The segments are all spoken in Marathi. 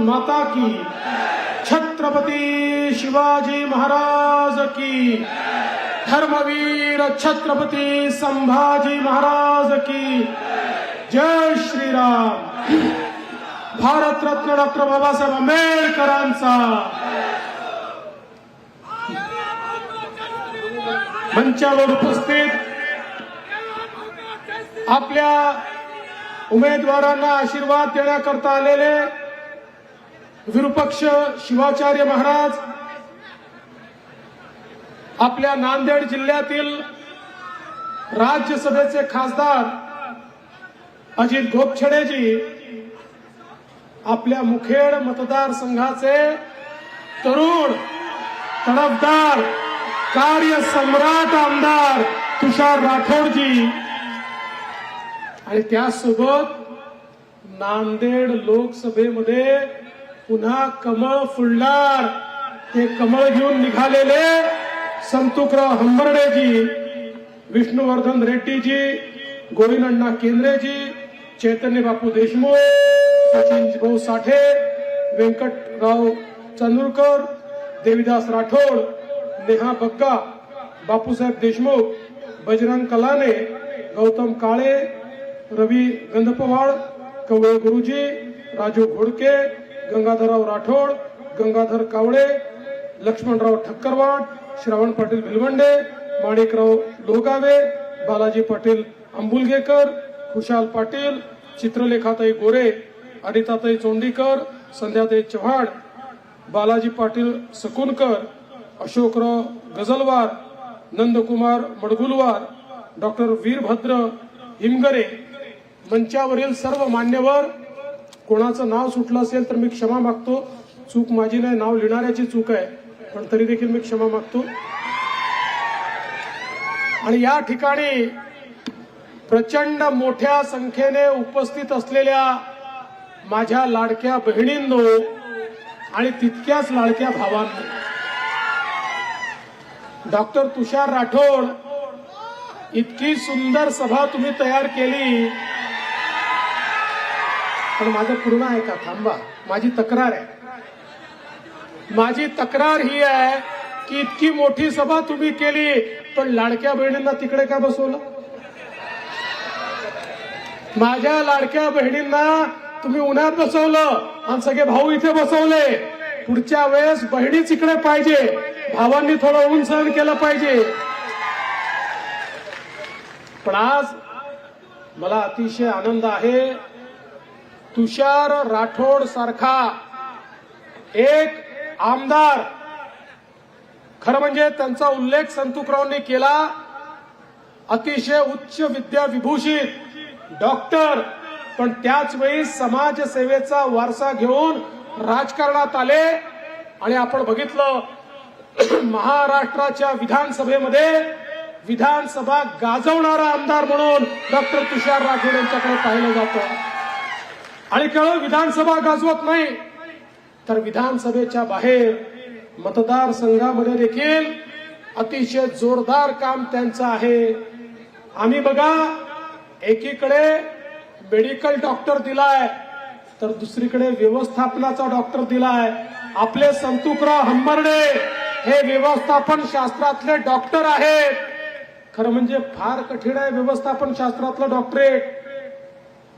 माता की। छत्रपती शिवाजी महाराज की। धर्मवीर छत्रपती संभाजी महाराज की। जय श्रीराम। भारतरत्न डॉक्टर बाबासाहेब आंबेडकरांचा। मंचावर उपस्थित आपल्या उमेदवारांना आशीर्वाद देण्याकरता आलेले विरुपक्ष शिवाचार्य महाराज आपल्या नांदेड जिल्ह्यातील राज्यसभेचे खासदार अजित गोपछडेजी आपल्या मुखेड मतदारसंघाचे तरुण तडफदार कार्य सम्राट आमदार तुषार राठोडजी. आणि त्यासोबत नांदेड लोकसभेमध्ये पुन्हा कमळ फुलणार. ते कमळ घेऊन निघालेले संतुकराव हंबर्डेजी विष्णुवर्धन रेड्डीजी गोविंदण्णा केंद्रेजी चैतन्य बापू देशमुख सचिन भाऊ साठे व्यंकटराव चांदूरकर देविदास राठोड नेहा बग्गा बापूसाहेब देशमुख बजरंग कलाने गौतम काळे रवी गंधपवाड कवळे गुरुजी राजू घोडके गंगाधरराव राठोड गंगाधर कावळे लक्ष्मणराव ठक्करवाड श्रावण पाटील भिलवंडे माणिकराव लोगावे बालाजी पाटील आंबुलगेकर खुशाल पाटील चित्रलेखाताई गोरे अनिताताई चोंडीकर संध्याताई चव्हाण बालाजी पाटील सकुनकर अशोकराव गझलवार नंदकुमार मडगुलवार डॉक्टर वीरभद्र हिमगरे. मंचावरील सर्व मान्यवर कोणाचं नाव सुटलं असेल तर मी क्षमा मागतो. चूक माझी नाही नाव लिहिणाऱ्याची चूक आहे. पण तरी देखील मी क्षमा मागतो. आणि या ठिकाणी प्रचंड मोठ्या संख्येने उपस्थित असलेल्या माझ्या लाडक्या बहिणींनो आणि तितक्याच लाडक्या भावांनो. डॉक्टर तुषार राठोड इतकी सुंदर सभा तुम्ही तयार केली. पण माझं पूर्ण आहे का? थांबा. माझी तक्रार आहे. माझी तक्रार ही आहे की इतकी मोठी सभा तुम्ही केली पण लाडक्या बहिणींना तिकडे का बसवलं? माझ्या लाडक्या बहिणींना तुम्ही उन्हात बसवलं आणि सगळे भाऊ इथे बसवले. पुढच्या वेळेस बहिणीच इकडे पाहिजे. भावांनी थोडं ऊन सहन केलं पाहिजे. पण आज मला अतिशय आनंद आहे तुषार राठोड सारखा एक आमदार. खरं म्हणजे त्यांचा उल्लेख संतुकरावांनी केला. अतिशय उच्च विद्या विभूषित डॉक्टर. पण त्याच वेळी समाजसेवेचा वारसा घेऊन राजकारणात आले. आणि आपण बघितलं महाराष्ट्राच्या विधानसभेमध्ये विधानसभा गाजवणारा आमदार म्हणून डॉक्टर तुषार राठोड यांच्याकडे पाहिलं जातं. आणि केवळ विधानसभा गाजवत नाही तर विधानसभेच्या बाहेर मतदारसंघामध्ये देखील अतिशय जोरदार काम त्यांचं आहे. आम्ही बघा एकीकडे मेडिकल डॉक्टर दिलाय तर दुसरीकडे व्यवस्थापनाचा डॉक्टर दिलाय. आपले संतुकराव हंबर्डे हे व्यवस्थापन शास्त्रातले डॉक्टर आहेत. खरं म्हणजे फार कठीण आहे व्यवस्थापन शास्त्रातलं डॉक्टरेट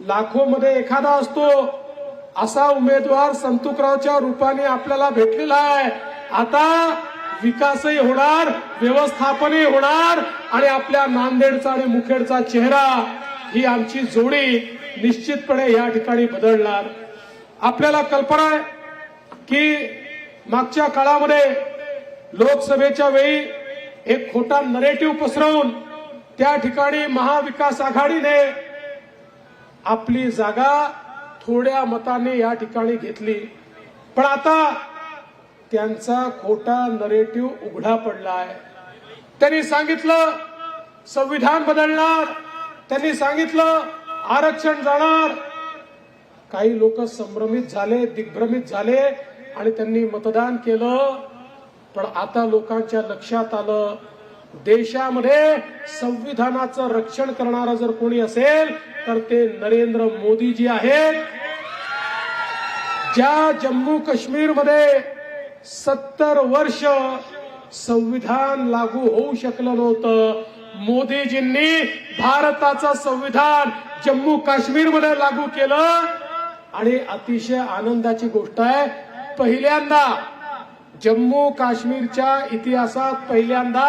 लाखो मध्ये एखादा असतो असा उमेदवार संतुकरावच्या रूपाने आपल्याला भेटलेला आहे. आता विकासही होणार व्यवस्थापनही होणार आणि आपल्या नांदेडचा आणि मुखेडचा चेहरा ही आमची जोडी निश्चितपणे या ठिकाणी बदलणार. आपल्याला कल्पना आहे की मागच्या काळामध्ये लोकसभेच्या वेळी एक खोटा नरेटिव्ह पसरवून त्या ठिकाणी महाविकास आघाडीने आपली जागा थोड्या मताने या ठिकाणी घेतली. पण आता त्यांचा खोटा नरेटिव्ह उघडा पडला आहे. त्यांनी सांगितलं संविधान बदलणार. त्यांनी सांगितलं आरक्षण जाणार. काही लोक संभ्रमित झाले दिग्भ्रमित झाले आणि त्यांनी मतदान केलं. पण आता लोकांच्या लक्षात आलं देशामध्ये संविधानाचं रक्षण करणारा जर कोणी असेल तर ते नरेंद्र मोदीजी आहेत. ज्या जम्मू काश्मीरमध्ये सत्तर वर्ष संविधान लागू होऊ शकलं नव्हतं मोदीजींनी भारताचं संविधान जम्मू काश्मीरमध्ये लागू केलं. आणि अतिशय आनंदाची गोष्ट आहे पहिल्यांदा जम्मू काश्मीरच्या इतिहासात पहिल्यांदा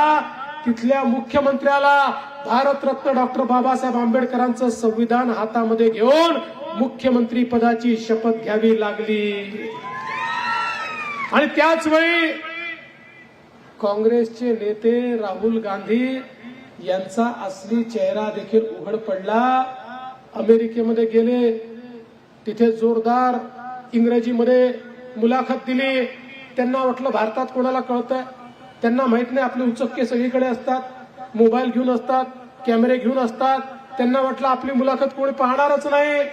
तिथल्या मुख्यमंत्र्याला भारतरत्न डॉक्टर बाबासाहेब आंबेडकरांचं संविधान हातामध्ये घेऊन मुख्यमंत्री पदाची शपथ घ्यावी लागली. आणि त्याच वेळी काँग्रेसचे नेते राहुल गांधी यांचा असली चेहरा देखील उघड पडला. अमेरिकेमध्ये गेले. तिथे जोरदार इंग्रजीमध्ये मुलाखत दिली. त्यांना वाटलं भारतात कोणाला कळतंय? त्यांना माहीत नाही आपले उचक्के सगळीकडे असतात मोबाईल घेऊन असतात कॅमेरे घेऊन असतात. त्यांना वाटलं आपली मुलाखत कोणी पाहणारच नाही.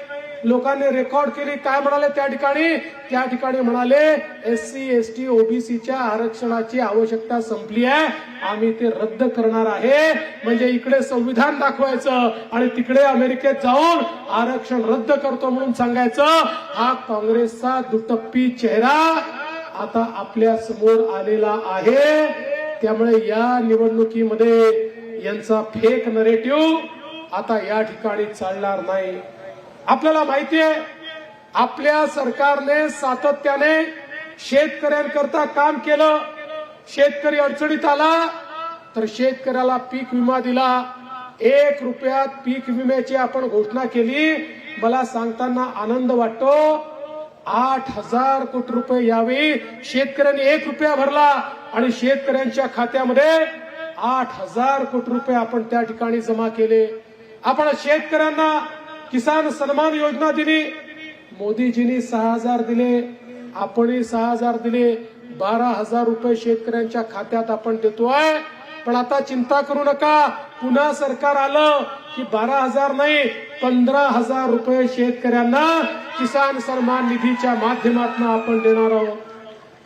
लोकांनी रेकॉर्ड केली काय म्हणाले त्या ठिकाणी? त्या ठिकाणी म्हणाले एस सी एस टी ओबीसीच्या आरक्षणाची आवश्यकता संपली आहे. आम्ही ते रद्द करणार आहे. म्हणजे इकडे संविधान दाखवायचं आणि तिकडे अमेरिकेत जाऊन आरक्षण रद्द करतो म्हणून सांगायचं. हा काँग्रेसचा दुटप्पी चेहरा आता आपल्यासमोर आलेला आहे. त्यामुळे या निवडणुकीमध्ये यांचा फेक नरेटिव्ह आता या ठिकाणी चालणार नाही. आपल्याला माहिती आहे आपल्या सरकारने सातत्याने शेतकऱ्यांकरता काम केलं. शेतकरी अडचणीत आला तर शेतकऱ्याला पीक विमा दिला. एक रुपयात पीक विम्याची आपण घोषणा केली. मला सांगताना आनंद वाटतो. आठ हजार कोटी रुपये यावेळी शेतकऱ्यांनी एक रुपया भरला आणि शेतकऱ्यांच्या खात्यामध्ये आठ हजार कोटी रुपये आपण त्या ठिकाणी जमा केले. आपण शेतकऱ्यांना किसान सन्मान योजना दिली. मोदीजींनी सहा हजार दिले. आपणही सहा हजार दिले. बारा हजार रुपये शेतकऱ्यांच्या खात्यात आपण देतोय. पण आता चिंता करू नका. पुन्हा सरकार आलं की बारा हजार नाही पंधरा हजार रुपये शेतकऱ्यांना किसान सन्मान निधीच्या माध्यमातून आपण देणार आहोत.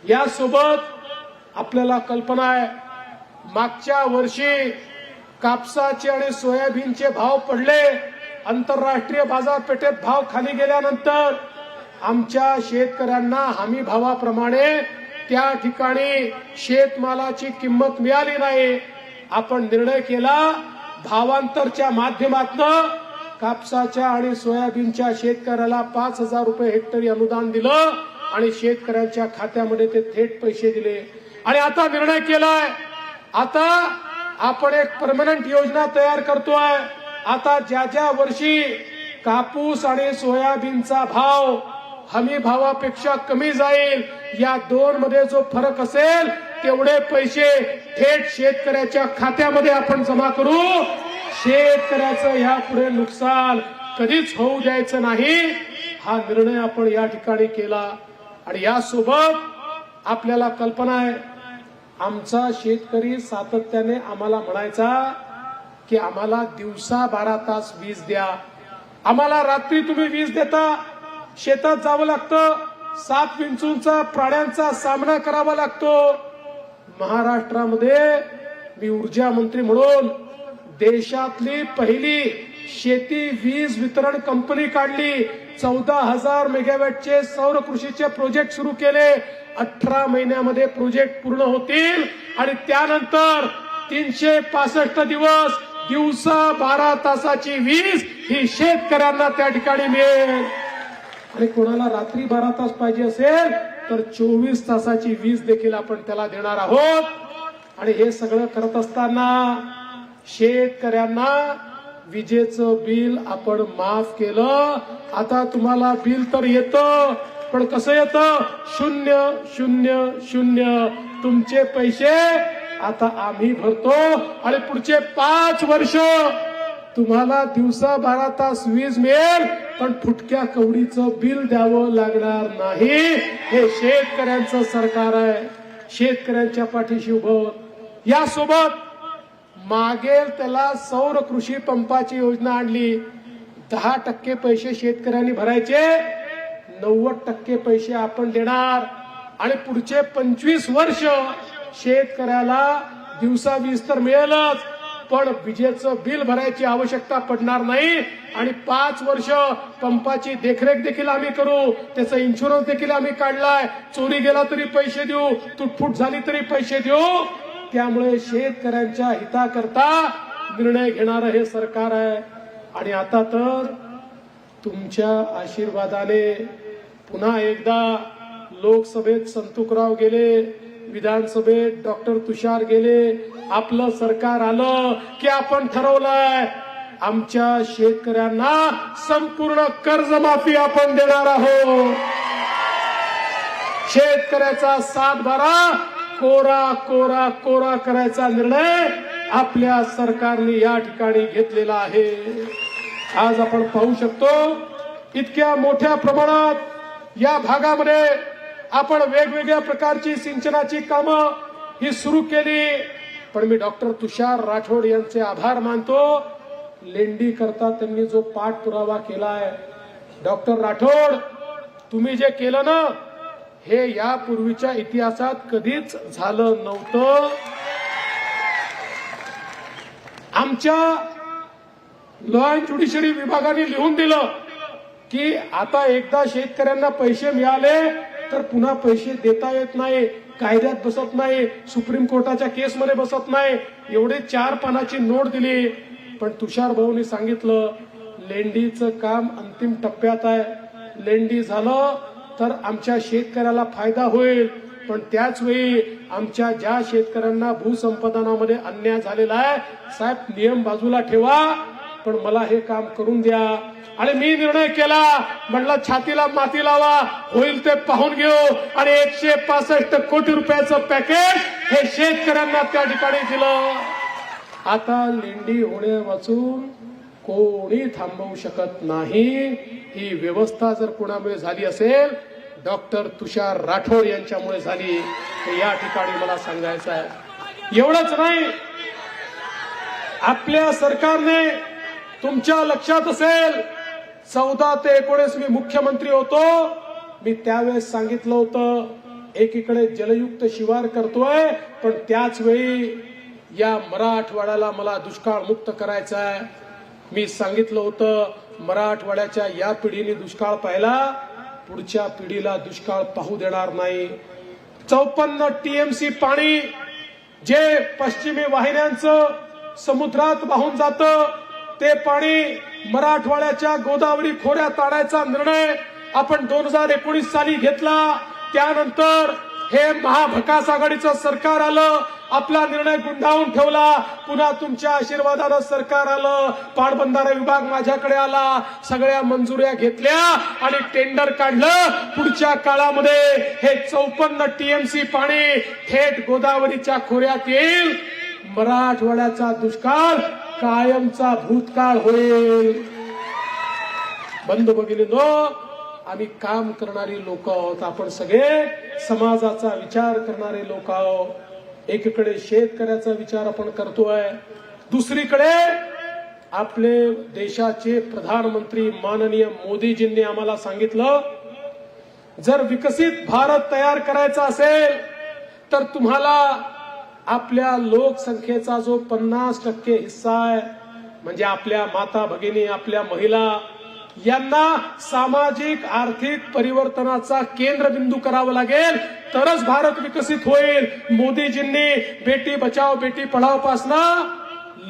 यासोबत आपल्याला कल्पना आहे मागच्या वर्षी कापसाचे आणि सोयाबीनचे भाव पडले. आंतरराष्ट्रीय बाजारपेठेत भाव खाली गेल्यानंतर आमच्या शेतकऱ्यांना हमी भावाप्रमाणे त्या ठिकाणी शेतमालाची किंमत मिळाली नाही. आपण निर्णय केला भावांतरच्या माध्यमातून कापसाच्या आणि सोयाबीनच्या शेतकऱ्याला पाच हजार रुपये हेक्टरी अनुदान दिलं आणि शेतकऱ्यांच्या खात्यामध्ये ते थेट पैसे दिले. आणि आता निर्णय केलाय. आता आपण एक परमनंट योजना तयार करतोय. आता ज्या ज्या वर्षी कापूस आणि सोयाबीनचा भाव हमी भावापेक्षा कमी जाईल. या दोन मध्ये जो फरक असेल तेवढे पैसे थेट शेतकऱ्याच्या खात्यामध्ये आपण जमा करू. शेतकऱ्याचं यापुढे नुकसान कधीच होऊ द्यायचं नाही. हा निर्णय आपण या ठिकाणी केला. आणि यासोबत आपल्याला कल्पना आहे आमचा शेतकरी सातत्याने आम्हाला म्हणायचा की आम्हाला दिवसा बारा तास वीज द्या. आम्हाला रात्री तुम्ही वीज देता. शेतात जावं लागतं. साप विंचूंचा प्राण्यांचा सामना करावा लागतो. महाराष्ट्रामध्ये मी ऊर्जा मंत्री म्हणून देशातली पहिली शेती वीज वितरण कंपनी काढली. चौदा हजार मेगावॅटचे सौर कृषीचे प्रोजेक्ट सुरू केले. अठरा महिन्यामध्ये प्रोजेक्ट पूर्ण होतील. आणि त्यानंतर तीनशे पासष्ट दिवस दिवसा बारा तासाची वीज ही शेतकऱ्यांना त्या ठिकाणी मिळेल. आणि कोणाला रात्री बारा तास पाहिजे असेल तर चोवीस तासाची वीज देखील आपण त्याला देणार आहोत. आणि हे सगळं करत असताना शेतकऱ्यांना विजेचं बिल आपण माफ केलं. आता तुम्हाला बिल तर येतं पण कसं येतं? शून्य शून्य शून्य. तुमचे पैसे आता आम्ही भरतो. आणि पुढचे पाच वर्ष तुम्हाला दिवसा बारा तास वीज मिळेल पण फुटक्या कवडीचं बिल द्यावं लागणार नाही. हे शेतकऱ्यांचं सरकार आहे. शेतकऱ्यांच्या पाठीशी उभं यासोबत मागेल त्याला सौर कृषी पंपाची योजना आणली. दहा टक्के पैसे शेतकऱ्यांनी भरायचे. नव्वद टक्के पैसे आपण देणार. आणि पुढचे पंचवीस वर्ष शेतकऱ्याला दिवसा वीज तर मिळेलच. पण विजेचं बिल भरायची आवश्यकता पडणार नाही. आणि पाच वर्ष पंपाची देखरेख देखील आम्ही करू. त्याचा इन्शुरन्स देखील आम्ही काढलाय. चोरी गेला तरी पैसे देऊ. तुटफूट झाली तरी पैसे देऊ. त्यामुळे शेतकऱ्यांच्या हिताकरता निर्णय घेणारं हे सरकार आहे. आणि आता तर तुमच्या आशीर्वादाने पुन्हा एकदा लोकसभेत संतुकराव गेले. विधानसभेत डॉक्टर तुषार गेले. आपलं सरकार आलं की आपण ठरवलंय आमच्या शेतकऱ्यांना संपूर्ण कर्जमाफी आपण देणार आहोत. शेतकऱ्याचा सात बारा कोरा कोरा कोरा करायचा निर्णय आपल्या सरकारने या ठिकाणी घेतलेला आहे. आज आपण पाहू शकतो इतक्या मोठ्या प्रमाणात या भागामध्ये आपण वेगवेगळ्या प्रकारची सिंचनाची कामं ही सुरू केली. पण मी डॉक्टर तुषार राठोड यांचे आभार मानतो. लेंडी करता त्यांनी जो पाठपुरावा केलाय. डॉक्टर राठोड तुम्ही जे केलं ना हे यापूर्वीच्या इतिहासात कधीच झालं नव्हतं. आमच्या लॉ अँड ज्युडिशरी विभागाने लिहून दिलं की आता एकदा शेतकऱ्यांना पैसे मिळाले तर पुन्हा पैसे देता येत नाही कायद्यात बसत नाही सुप्रीम कोर्टाच्या केसमध्ये बसत नाही. एवढे चार पानाची नोट दिली. पण तुषार भाऊनी सांगितलं लेंडीचं काम अंतिम टप्प्यात आहे. लेंडी झालं तर आमच्या शेतकऱ्याला फायदा होईल. पण त्याच वेळी आमच्या ज्या शेतकऱ्यांना भूसंपादनामध्ये अन्याय झालेला आहे साहेब नियम बाजूला ठेवा. पण मला हे काम करून द्या. आणि मी निर्णय केला. म्हटलं छातीला माती लावा. होईल ते पाहून घेऊ. आणि एकशे पासष्ट कोटी रुपयाचं पॅकेज हे शेतकऱ्यांना त्या ठिकाणी दिलं. आता लेंडी होणे वाचून कोणी थांबवू शकत नाही. ही व्यवस्था जर कोणामुळे झाली असेल डॉक्टर तुषार राठोड यांच्यामुळे झाली हे या ठिकाणी मला सांगायचं आहे. एवढंच नाही. आपल्या सरकारने तुमच्या लक्षात असेल चौदा ते एकोणीस मी मुख्यमंत्री होतो. मी त्यावेळेस सांगितलं होतं एकीकडे जलयुक्त शिवार करतोय पण त्याच वेळी या मराठवाड्याला मला दुष्काळ मुक्त करायचा आहे मी सांगितलं होतं मराठवाड्याच्या या पिढीने दुष्काळ पाहिला पुढच्या पिढीला दुष्काळ पाहू देणार नाही. चौपन्न टीएमसी पाणी जे पश्चिमी वाहिन्यांचं समुद्रात वाहून जातं ते पाणी मराठवाड्याच्या गोदावरी खोऱ्यात आणायचा निर्णय आपण दोन हजार एकोणीस साली घेतला. त्यानंतर हे महाभकास आघाडीचं सरकार आलं आपला निर्णय गुंडाळून ठेवला. पुन्हा तुमच्या आशीर्वादानं सरकार आलं. पाटबंधारा विभाग माझ्याकडे आला. सगळ्या मंजुऱ्या घेतल्या आणि टेंडर काढलं. पुढच्या काळामध्ये हे चौपन्न टीएमसी पाणी थेट गोदावरीच्या खोऱ्यात येईल. मराठवाड्याचा दुष्काळ कायमचा भूतकाळ होईल. बंधू भगिनीनो आम्ही काम करणारी लोक आहोत. आपण सगळे समाजाचा विचार करणारे लोक आहोत. एकीकडे शेतकऱ्याचा विचार आपण करतोय. दुसरीकडे आपले देशाचे प्रधानमंत्री माननीय मोदीजींनी आम्हाला सांगितलं जर विकसित भारत तयार करायचा असेल तर तुम्हाला आपल्या लोकसंख्येचा जो पन्नास टक्के हिस्सा आहे म्हणजे आपल्या माता भगिनी आपल्या महिला यांना सामाजिक आर्थिक परिवर्तनाचा केंद्रबिंदू करावं लागेल. तरच भारत विकसित होईल. मोदीजींनी बेटी बचाव बेटी पढाव पासनं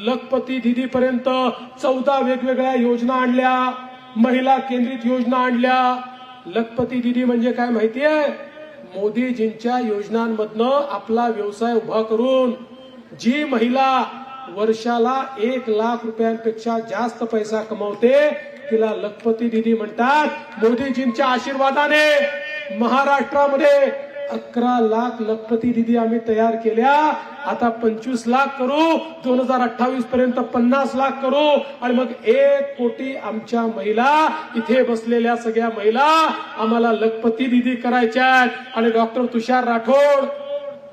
लखपती दिदी पर्यंत चौदा वेगवेगळ्या योजना आणल्या महिला केंद्रित योजना आणल्या. लखपती दिदी म्हणजे काय माहिती आहे मोदीजींच्या योजनांमधनं आपला व्यवसाय उभा करून जी महिला वर्षाला एक लाख रुपयांपेक्षा जास्त पैसा कमवते तिला लखपती दिदी म्हणतात. मोदीजींच्या आशीर्वादाने महाराष्ट्रामध्ये अकरा लाख लखपती दिदी आम्ही तयार केल्या. आता पंचवीस लाख करू. दोन हजार अठ्ठावीस पर्यंत पन्नास लाख करू. आणि मग एक कोटी आमच्या महिला इथे बसलेल्या सगळ्या महिला आम्हाला लखपती दिदी करायच्या आहेत. आणि डॉक्टर तुषार राठोड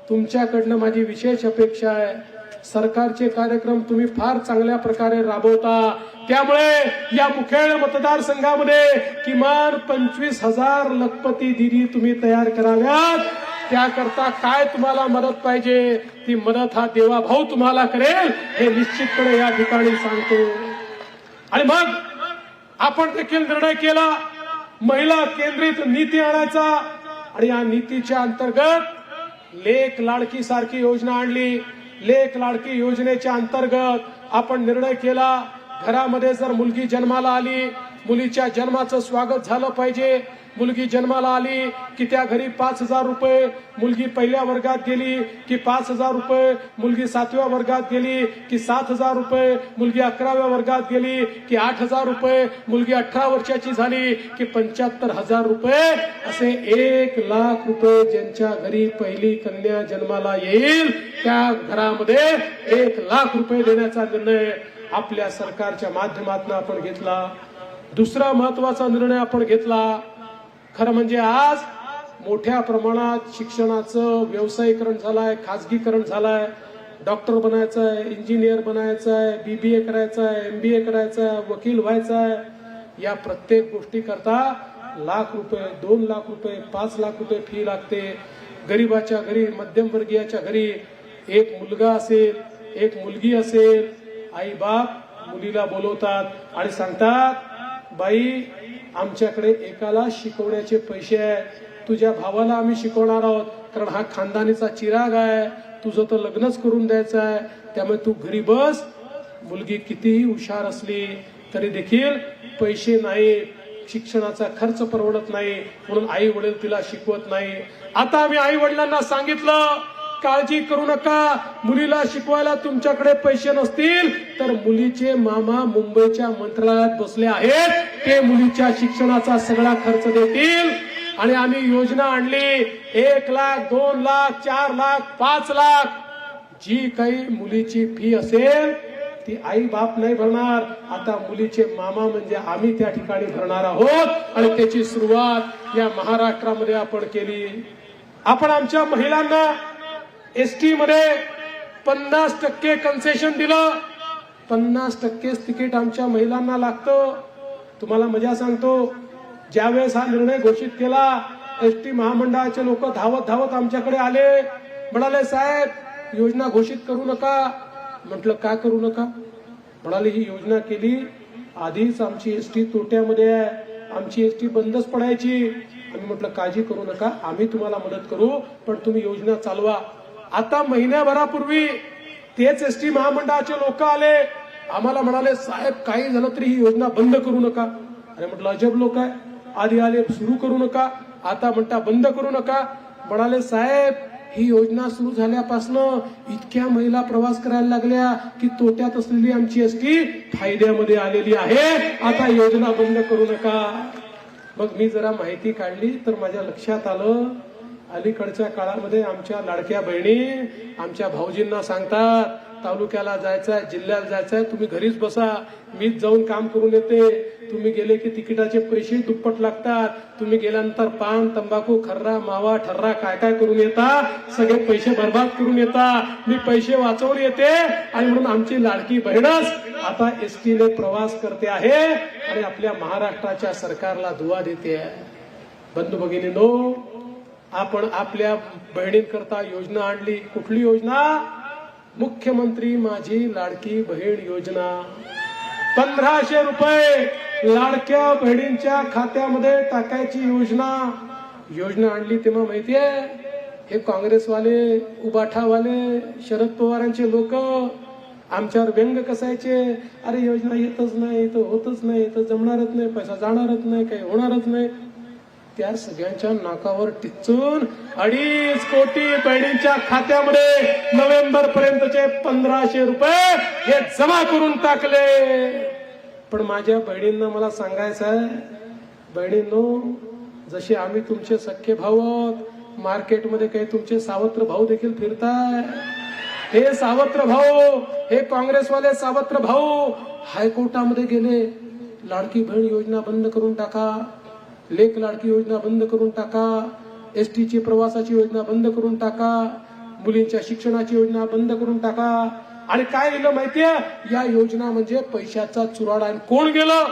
तुमच्याकडनं माझी विशेष अपेक्षा आहे. सरकारचे कार्यक्रम तुम्ही फार चांगल्या प्रकारे राबवता. त्यामुळे या मुखेड मतदारसंघामध्ये किमान पंचवीस हजार लखपती दिदी तुम्ही तयार कराव्यात. त्याकरता काय तुम्हाला मदत पाहिजे ती मदत हा देवाभाऊ तुम्हाला करेल हे निश्चितपणे या ठिकाणी सांगतो. आणि मग आपण देखील निर्णय केला महिला केंद्रित नीती आणायचा. आणि या नीतीच्या अंतर्गत लेख लाडकी सारखी योजना आणली. लेख लाडकी योजनेच्या अंतर्गत आपण निर्णय केला. घरामध्ये जर मुलगी जन्माला आली मुलीच्या जन्माचं स्वागत झालं पाहिजे. मुलगी जन्माला आली की त्या घरी पाच हजार रुपये. मुलगी पहिल्या वर्गात गेली की पाच हजार रुपये. मुलगी सातव्या वर्गात गेली की सात हजार रुपये. मुलगी अकराव्या वर्गात गेली की आठ हजार रुपये. मुलगी अठरा वर्षाची झाली की पंच्याहत्तर हजार रुपये. असे एक लाख रुपये ज्यांच्या घरी पहिली कन्या जन्माला येईल त्या घरामध्ये एक लाख रुपये देण्याचा निर्णय आपल्या सरकारच्या माध्यमातून आपण घेतला. दुसरा महत्त्वाचा निर्णय आपण घेतला. खरं म्हणजे आज मोठ्या प्रमाणात शिक्षणाचं व्यवसायीकरण झालंय खाजगीकरण झालंय. डॉक्टर बनायचं आहे इंजिनियर बनायचं आहे बीबीए करायचं आहे एमबीए करायचं आहे वकील व्हायचं आहे या प्रत्येक गोष्टी करता लाख रुपये दोन लाख रुपये पाच लाख रुपये फी लागते. गरीबाच्या घरी मध्यमवर्गीयाच्या घरी एक मुलगा असेल एक मुलगी असेल आई बाप मुलीला बोलवतात आणि सांगतात बाई आमच्याकडे एकाला शिकवण्याचे पैसे आहे. तुझ्या भावाला आम्ही शिकवणार आहोत. कारण हा खानदानीचा चिराग आहे. तुझं तर लग्नच करून द्यायचं आहे. त्यामुळे तू घरी बस. मुलगी कितीही हुशार असली तरी देखील पैसे नाही. शिक्षणाचा खर्च परवडत नाही. म्हणून आई वडील तिला शिकवत नाही. आता आम्ही आई वडिलांना सांगितलं काळजी करू नका. मुलीला शिकवायला तुमच्याकडे पैसे नसतील. तर मुलीचे मामा मुंबईच्या मंत्रालयात बसले आहेत. ते मुलीच्या शिक्षणाचा सगळा खर्च देतील. आणि आम्ही योजना आणली. एक लाख दोन लाख चार लाख पाच लाख. जी काही मुलीची फी असेल ती आई बाप नाही भरणार. आता मुलीचे मामा म्हणजे आम्ही त्या ठिकाणी भरणार आहोत. आणि त्याची सुरुवात या महाराष्ट्रामध्ये आपण केली. आपण आमच्या महिलांना एसटी मध्ये पन्नास टक्के कन्सेशन दिलं. पन्नास टक्केच तिकीट आमच्या महिलांना लागतं. तुम्हाला मजा सांगतो ज्यावेळेस हा निर्णय घोषित केला एस टी महामंडळाचे लोक धावत धावत आमच्याकडे आले. म्हणाले साहेब योजना घोषित करू नका. म्हटलं का करू नका? म्हणाले ही योजना केली आधीच आमची एस टी तोट्यामध्ये आहे. आमची एस टी बंदच पडायची. आम्ही म्हटलं काळजी करू नका आम्ही तुम्हाला मदत करू पण तुम्ही योजना चालवा. आता महिन्याभरापूर्वी तेच एस टी महामंडळाचे लोक आले. आम्हाला म्हणाले साहेब काही झालं तरी ही योजना बंद करू नका. अरे म्हटलं अजब लोक आहे. आधी आले सुरू करू नका. आता म्हणता बंद करू नका. म्हणाले साहेब ही योजना सुरू झाल्यापासनं इतक्या महिला प्रवास करायला लागल्या की तोट्यात असलेली आमची एसटी फायद्यामध्ये आलेली आहे. आता योजना बंद करू नका. मग मी जरा माहिती काढली तर माझ्या लक्षात आलं अलीकडच्या काळामध्ये आमच्या लाडक्या बहिणी आमच्या भाऊजींना सांगतात तालुक्याला जायचंय जिल्ह्याला जायचंय तुम्ही घरीच बसा मीच जाऊन काम करून येते. तुम्ही गेले की तिकिटाचे पैसे दुप्पट लागतात. तुम्ही गेल्यानंतर पान तंबाखू खर्रा मावा ठर्रा काय काय करून येता? सगळे पैसे बर्बाद करून येता. मी पैसे वाचवून येते आणि म्हणून आमची लाडकी बहिणच आता एसटीने प्रवास करते आहे आणि आपल्या महाराष्ट्राच्या सरकारला दुवा देते बंधू भगिनी नो आपण आपल्या बहिणींकरता योजना आणली. कुठली योजना? मुख्यमंत्री माझी लाडकी बहीण योजना. पंधराशे रुपये लाडक्या बहिणींच्या खात्यामध्ये टाकायची योजना. योजना आणली तेव्हा माहितीये? हे काँग्रेसवाले उबाठावाले शरद पवारांचे लोक आमच्यावर व्यंग कसायचे? अरे योजना येतच नाही तर होतच नाही तर जमणारच नाही पैसा जाणारच नाही काही होणारच नाही. त्या सगळ्यांच्या नाकावर टिचून अडीच कोटी बहिणींच्या खात्यामध्ये नोव्हेंबर पर्यंतचे पंधराशे रुपये हे जमा करून टाकले. पण माझ्या बहिणींना मला सांगायचं आहे बहिणींनो जसे आम्ही तुमचे सख्खे भाऊ आहोत मार्केटमध्ये काही तुमचे सावत्र भाऊ देखील फिरताय. हे सावत्र भाऊ हे काँग्रेसवाले सावत्र भाऊ हायकोर्टामध्ये गेले. लाडकी बहीण योजना बंद करून टाका. लेख लाडकी योजना बंद करून टाका. एस ची प्रवासाची योजना बंद करून टाका. मुलींच्या शिक्षणाची योजना बंद करून टाका. आणि काय लिहिलं माहितीये? या योजना म्हणजे पैशाचा चुराडा. आणि कोण गेलं?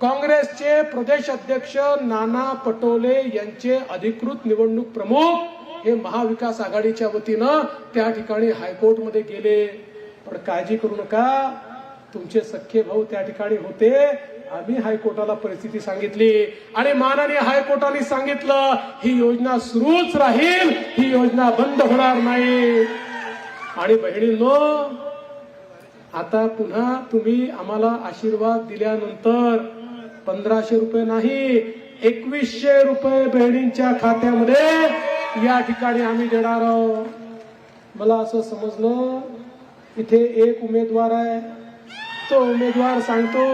काँग्रेसचे प्रदेश अध्यक्ष नाना पटोले यांचे अधिकृत निवडणूक प्रमुख हे महाविकास आघाडीच्या वतीनं त्या ठिकाणी हायकोर्टमध्ये गेले. पण काळजी करू नका. तुमचे सख्खे भाऊ त्या ठिकाणी होते. आम्ही हायकोर्टाला परिस्थिती सांगितली आणि माननीय हायकोर्टाने सांगितलं ही योजना सुरूच राहील ही योजना बंद होणार नाही. आणि बहिणींनो आता पुन्हा तुम्ही आम्हाला आशीर्वाद दिल्यानंतर पंधराशे रुपये नाही एकवीसशे रुपये बहिणींच्या खात्यामध्ये या ठिकाणी आम्ही देणार आहोत. मला असं समजलं इथे एक उमेदवार आहे तो उमेदवार सांगतो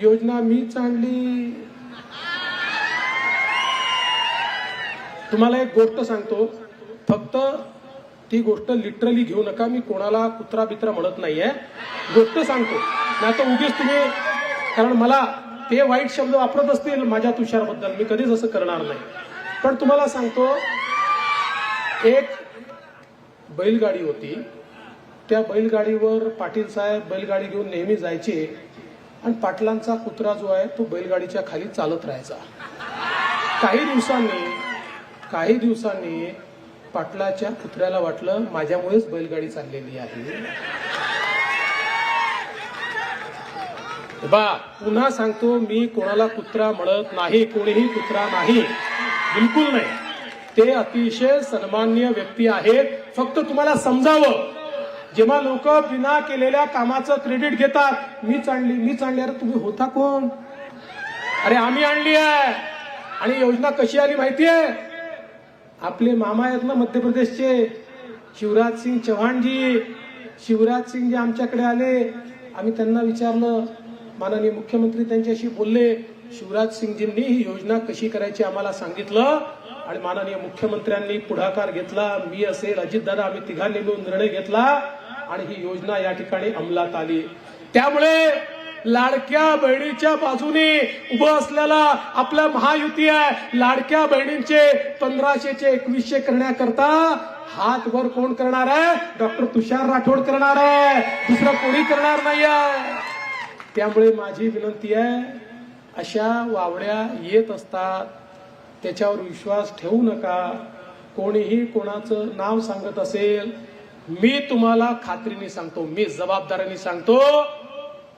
योजना मीच आणली तुम्हाला एक गोष्ट सांगतो. फक्त ती गोष्ट लिटरली घेऊ नका. मी कोणाला कुत्रा बित्रा म्हणत नाहीये. गोष्ट सांगतो. नाही तर उगीच तुम्ही कारण मला ते वाईट शब्द वापरत असतील माझ्या तुषारबद्दल. मी कधीच असं करणार नाही. पण तुम्हाला सांगतो एक बैलगाडी होती. त्या बैलगाडीवर पाटील साहेब बैलगाडी घेऊन नेहमी जायचे. आणि पाटलांचा कुत्रा जो आहे तो बैलगाडीच्या खाली चालत राहायचा. काही दिवसांनी काही दिवसांनी पाटलाच्या कुत्र्याला वाटलं माझ्यामुळेच बैलगाडी चाललेली आहे. बा पुन्हा सांगतो मी कोणाला कुत्रा म्हणत नाही कोणीही कुत्रा नाही. बिलकुल नाही. ते अतिशय सन्मान्य व्यक्ती आहेत. फक्त तुम्हाला समजावं. जेव्हा लोक बिना केलेल्या कामाचं क्रेडिट घेतात मीच आणली मीच आणली. अरे तुम्ही होता कोण? अरे आम्ही आणली आहे. आणि योजना कशी आली माहितीये आपले मामा आहेत ना मध्य प्रदेशचे. शिवराज सिंग चव्हाणजी शिवराज सिंग जे आमच्याकडे आले. आम्ही त्यांना विचारलं. माननीय मुख्यमंत्री त्यांच्याशी बोलले. शिवराज सिंगजींनी ही योजना कशी करायची आम्हाला सांगितलं आणि माननीय मुख्यमंत्र्यांनी पुढाकार घेतला मी असेल अजितदादा आम्ही तिघांनी मिळून निर्णय घेतला आणि ही योजना या ठिकाणी अंमलात आली. त्यामुळे लाडक्या बहिणीच्या बाजूने उभं असलेला आपला महायुती आहे. लाडक्या बहिणींचे पंधराशेचे एकवीसशे करण्याकरता हात वर कोण करणार आहे? डॉक्टर तुषार राठोड करणार आहे. दुसरं कोणी करणार नाही आहे त्यामुळे माझी विनंती आहे अशा वावड्या येत असतात. त्याच्यावर विश्वास ठेवू नका. कोणीही कोणाचं नाव सांगत असेल मी तुम्हाला खात्रीने सांगतो मी जबाबदारीने सांगतो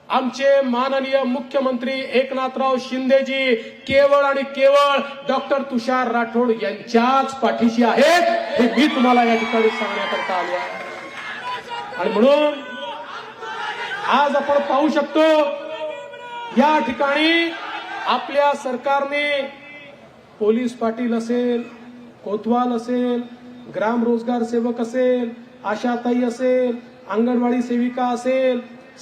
आमचे माननीय मुख्यमंत्री एकनाथराव शिंदेजी केवळ आणि केवळ डॉक्टर तुषार राठोड यांच्याच पाठीशी आहेत हे मी तुम्हाला या ठिकाणी सांगण्याकरता आलो आहे. आणि म्हणून आज आपण पाहू शकतो या ठिकाणी आपल्या सरकारने पोलीस पाटील असेल कोतवाल असेल ग्राम रोजगार सेवक असेल आशाताई असेल अंगणवाडी सेविका असेल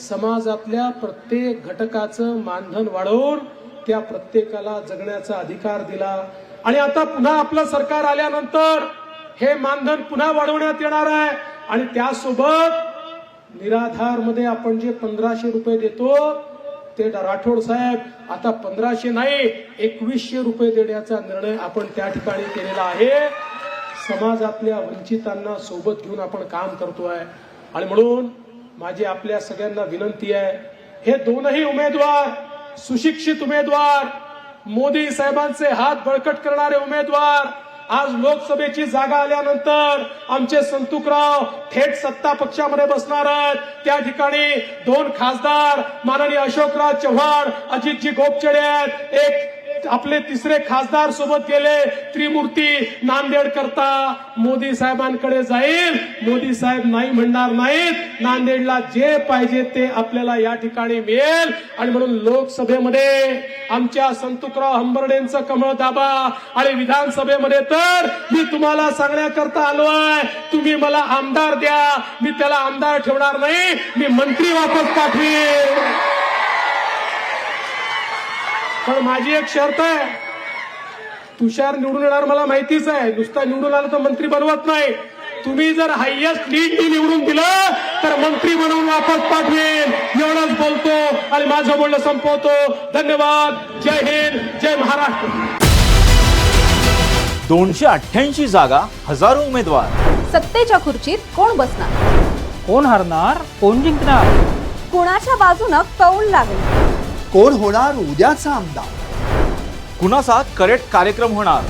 समाजातल्या प्रत्येक घटकाचं मानधन वाढवून त्या प्रत्येकाला जगण्याचा अधिकार दिला. आणि आता पुन्हा आपलं सरकार आल्यानंतर हे मानधन पुन्हा वाढवण्यात येणार आहे. आणि त्यासोबत निराधारमध्ये आपण जे पंधराशे रुपये देतो ते राठोड साहेब आता पंधराशे नाही एकवीसशे रुपये देण्याचा निर्णय आपण त्या ठिकाणी केलेला आहे. समाजातल्या वंचितांना सोबत घेऊन आपण काम करतोय. आणि म्हणून माझी आपल्या सगळ्यांना विनंती आहे हे दोनही उमेदवार सुशिक्षित उमेदवार मोदी साहेबांचे हात बळकट करणारे उमेदवार आज लोकसभेची जागा आल्यानंतर आमचे संतुकराव थेट सत्ता पक्षामध्ये बसणार आहेत. त्या ठिकाणी दोन खासदार माननीय अशोकराव चव्हाण अजितजी गोपचडे आहेत. एक आपले तिसरे खासदार सोबत गेले. त्रिमूर्ती नांदेड करता मोदी साहेबांकडे जाईल. मोदी साहेब नाही म्हणणार नाहीत. नांदेडला जे पाहिजे ते आपल्याला या ठिकाणी मिळेल. आणि म्हणून लोकसभेमध्ये आमच्या संतुकराव हंबर्डेंचं कमळ दाबा. आणि विधानसभेमध्ये तर मी तुम्हाला सांगण्याकरता आलो आहे तुम्ही मला आमदार द्या. मी त्याला आमदार ठेवणार नाही. मी मंत्री वापस पाठवीन. पण माझी एक शर्त आहे. तुषार निवडून येणार मला माहितीच आहे. नुसता निवडून आला तर मंत्री बनवत नाही. तुम्ही जर हायएस्ट लीड निवडून दिलं तर मंत्री म्हणून वापस पाठवेन. एवढंच बोलतो आणि माझं बोलणं संपवतो. धन्यवाद. जय हिंद. जय महाराष्ट्र. दोनशे अठ्ठ्याऐंशी जागा हजारो उमेदवार. सत्तेच्या खुर्चीत कोण बसणार? कोण हरणार? कोण जिंकणार? कुणाच्या बाजूनं कौल लागेल? कोण होणार उद्याचा आमदार? कुणाचा करेक्ट कार्यक्रम होणार?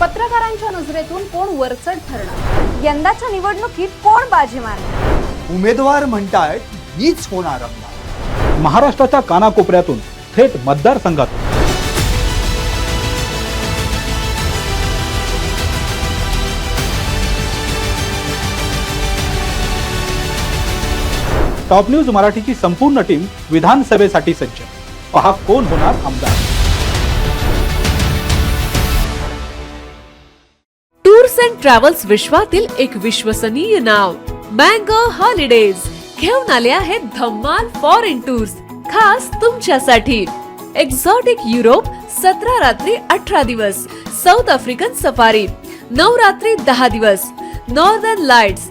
पत्रकारांच्या नजरेतून कोण वरचढ ठरणार? यंदाच्या निवडणुकीत कोण बाजी मारणार? उमेदवार म्हणतायत मीच होणार आमदार. महाराष्ट्राच्या कानाकोपऱ्यातून थेट मतदारसंघातून. टॉप न्यूज मराठीची संपूर्ण टीम विधानसभेसाठी सज्ज. पहा कोण होणार आमदार. टूर्स अँड ट्रॅव्हल्स विश्वातील एक विश्वसनीय नाव मँगो हॉलिडेज. घेऊन आले आहेत धम्माल फॉरेन टूर्स खास तुमच्यासाठी. एक्झॉटिक युरोप सतरा रात्री अठरा दिवस. साऊथ आफ्रिकन सफारी नऊ रात्री दहा दिवस. नॉर्दर्न लाइट्स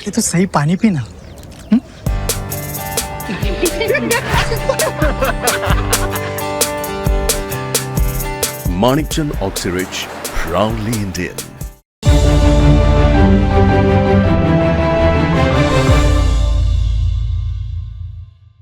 पहले तो सही पानी पीना Manikchand Oxyrich, proudly Indian.